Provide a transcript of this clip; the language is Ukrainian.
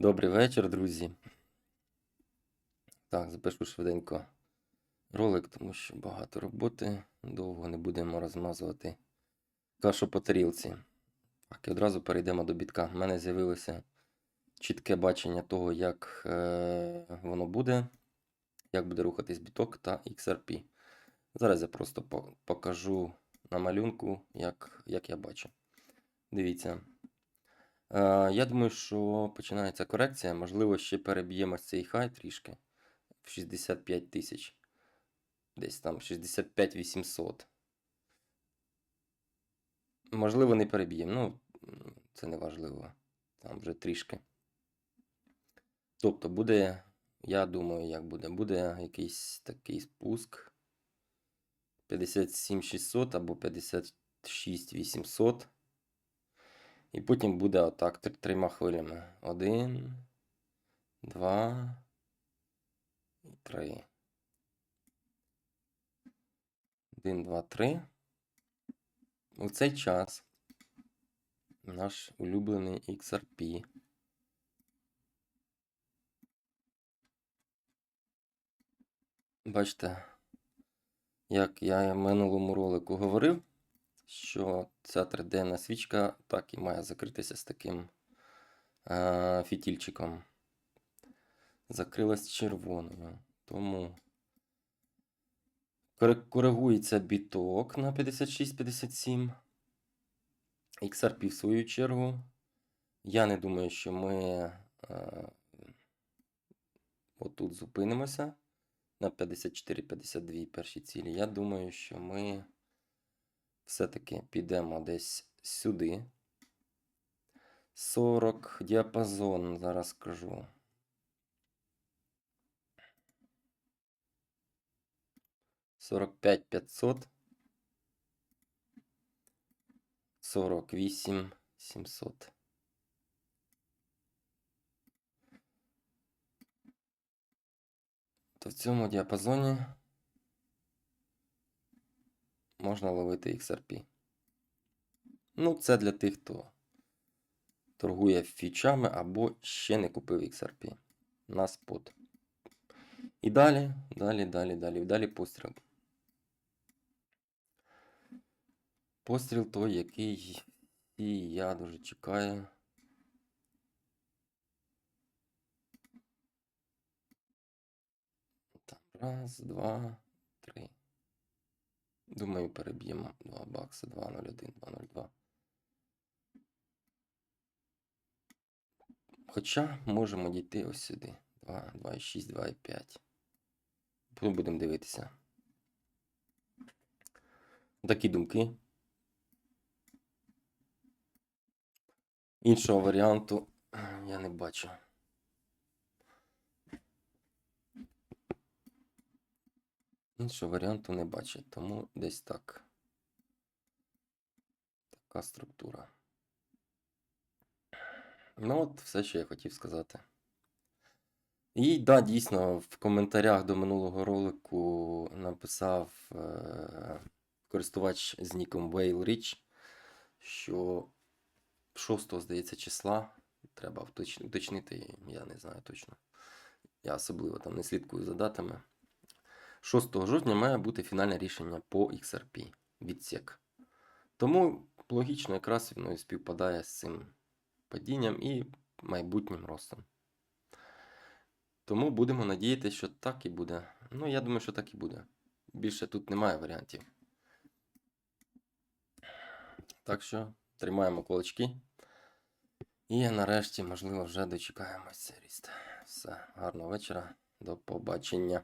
Добрий вечір, друзі. Так, запишу швиденько ролик, тому що багато роботи. Довго не будемо розмазувати кашу по тарілці. Так, і одразу перейдемо до бітка. У мене з'явилося чітке бачення того, як е, воно буде, як буде рухатись біток та XRP. Зараз я просто покажу на малюнку, як, як я бачу. Дивіться. Е, Я думаю, що починається корекція. Можливо, ще переб'ємо цей хай трішки в 65 тисяч. Десь там 65 800. Можливо, не переб'ємо. Ну, це не важливо. Там вже трішки. Тобто буде, я думаю, як буде. Буде якийсь такий спуск. 57 600 або 56 800. І потім буде отак трьома хвилями. Один, два і три. Один, два, три. У цей час наш улюблений XRP. Бачите, як я в минулому ролику говорив, що ця триденна свічка так і має закритися з таким е, фітільчиком. Закрилась червоною. Тому коригується біток на 56-57. XRP в свою чергу. Я не думаю, що ми е, отут зупинимося на 54-52 перші цілі. Я думаю, що ми все-таки підемо десь сюди. 40 діапазон, зараз скажу. Сорок п'ять п'ятсот. Сорок вісім сімсот. То в цьому діапазоні можна ловити XRP. Ну, це для тих, хто торгує фічами або ще не купив XRP на спот. І далі, далі, далі, далі, далі постріл. Постріл той, який і я дуже чекаю. Там, раз, два, три. Думаю, переб'ємо 2 бакси, 2.01, 2.02. Хоча можемо дійти ось сюди. 2, 2,6, 2,5. Потім будемо дивитися. Такі думки. Іншого варіанту я не бачу. Іншого варіанту не бачу, тому десь так. Така структура. Ну, от все, що я хотів сказати. І да, дійсно, в коментарях до минулого ролику написав е- користувач з ніком WhaleRich, що 6, здається, числа треба уточнити, я не знаю точно. Я особливо там не слідкую за датами. 6 жовтня має бути фінальне рішення по XRP від SEC. Тому логічно, якраз воно і співпадає з цим падінням і майбутнім ростом. Тому будемо надіятися, що так і буде. Ну, я думаю, що так і буде. Більше тут немає варіантів. Так що тримаємо кулачки. І нарешті, можливо, вже дочекаємося ріст. Все, гарного вечора. До побачення.